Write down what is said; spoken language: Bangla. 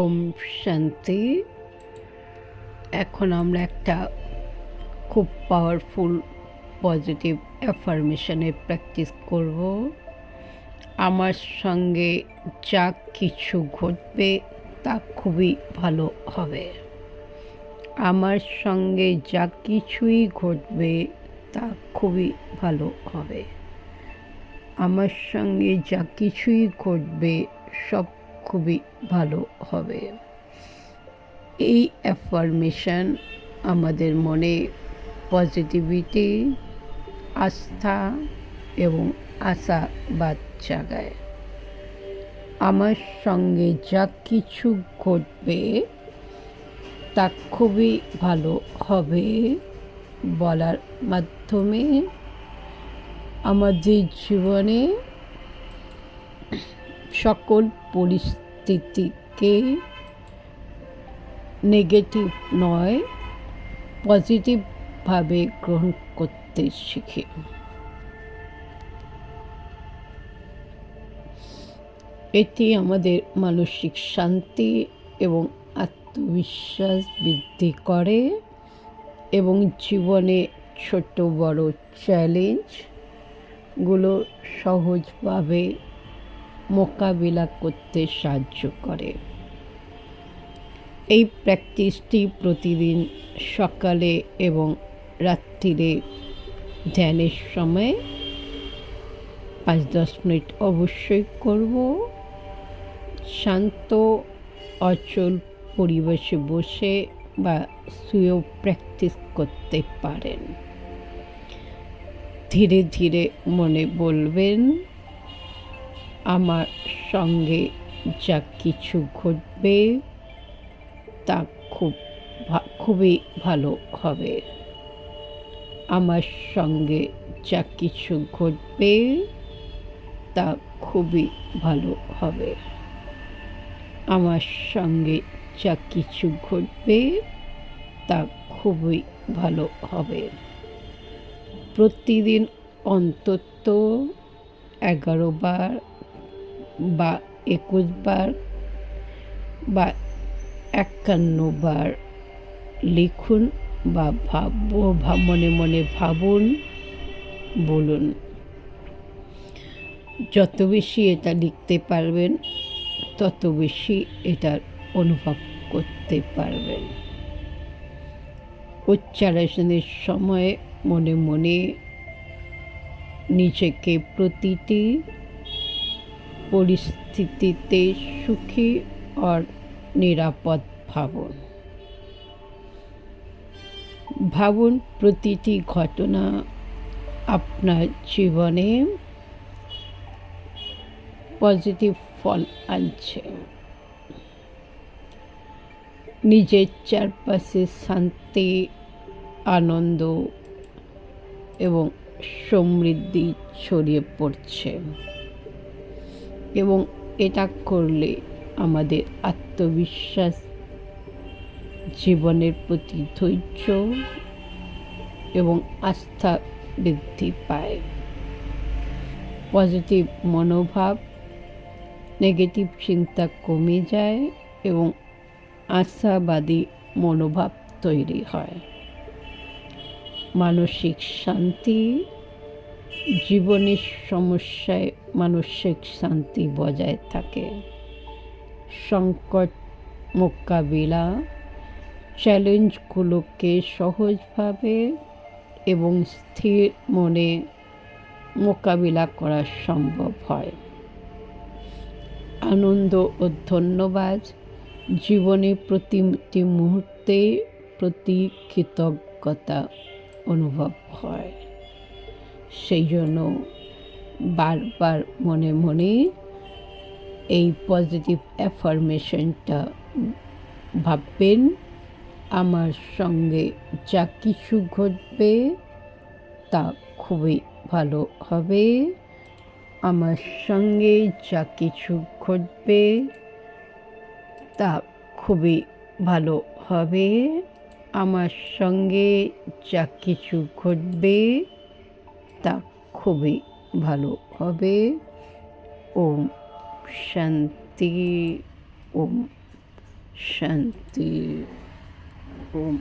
ওম শান্তি। এখন আমরা একটা খুব পাওয়ারফুল পজিটিভ অ্যাফার্মেশনের প্র্যাকটিস করব। আমার সঙ্গে যা কিছু ঘটবে তা খুবই ভালো হবে। আমার সঙ্গে যা কিছুই ঘটবে তা খুবই ভালো হবে। আমার সঙ্গে যা কিছুই ঘটবে সব খুবই ভালো হবে। এই অ্যাফার্মেশন আমাদের মনে পজিটিভিটি আস্থা এবং আশাবাদ জাগায়। আমার সঙ্গে যা কিছু ঘটবে তা খুবই ভালো হবে বলার মাধ্যমে। আমাদের জীবনে পরিস্থিতিকে নেগেটিভ নয় পজিটিভভাবে গ্রহণ করতে শিখি। এটি আমাদের মানসিক শান্তি এবং আত্মবিশ্বাস বৃদ্ধি করে এবং জীবনে ছোট বড় চ্যালেঞ্জগুলো সহজভাবে মোকাবিলা করতে সাহায্য করে। এই প্র্যাকটিসটি প্রতিদিন সকালে এবং রাত্রিরে ধ্যানের সময় পাঁচ দশ মিনিট অবশ্যই করব। শান্ত, অচল পরিবেশে বসে বা শুয়েও প্র্যাকটিস করতে পারেন। ধীরে ধীরে মনে বলবেন আমার সঙ্গে যা কিছু ঘটবে তা খুব খুবই ভালো হবে। আমার সঙ্গে যা কিছু ঘটবে তা খুবই ভালো হবে। আমার সঙ্গে যা কিছু ঘটবে তা খুবই ভালো হবে। প্রতিদিন অন্তত এগারো বার বা একুশ বার বা একান্ন বার লিখুন বা ভাব মনে মনে ভাবুন, বলুন। যত বেশি এটা লিখতে পারবেন, তত বেশি এটার অনুভব করতে পারবেন। উচ্চারণের সময় মনে মনে নিজেকে প্রতিটি পরিস্থিতিতে সুখী আর নিরাপদ ভাবুন। ভাবুন প্রতিটি ঘটনা আপনার জীবনে পজিটিভ ফল আনছে। নিজের চারপাশে শান্তি, আনন্দ এবং সমৃদ্ধি ছড়িয়ে পড়ছে। এবং এটা করলে আমাদের আত্মবিশ্বাস, জীবনের প্রতি ধৈর্য এবং আস্থা বৃদ্ধি পায়। পজিটিভ মনোভাব, নেগেটিভ চিন্তা কমে যায় এবং আশাবাদী মনোভাব তৈরি হয়। মানসিক শান্তি জীবনের সমস্যায় মানসিক শান্তি বজায় থাকে। সংকট মোকাবিলা চ্যালেঞ্জগুলোকে সহজভাবে এবং স্থির মনে মোকাবিলা করা সম্ভব হয়। আনন্দ ও ধন্যবাদ জীবনে প্রতিটি মুহূর্তে প্রতি কৃতজ্ঞতা অনুভব হয়। সেই জন্য বারবার মনে মনে এই পজিটিভ অ্যাফার্মেশনটা ভাববেন। আমার সঙ্গে যা কিছু ঘটবে তা খুবই ভালো হবে। আমার সঙ্গে যা কিছু ঘটবে তা খুবই ভালো হবে। আমার সঙ্গে যা কিছু ঘটবে তা খুবই ভালো। হবে ওম শান্তি ওম শান্তি ওম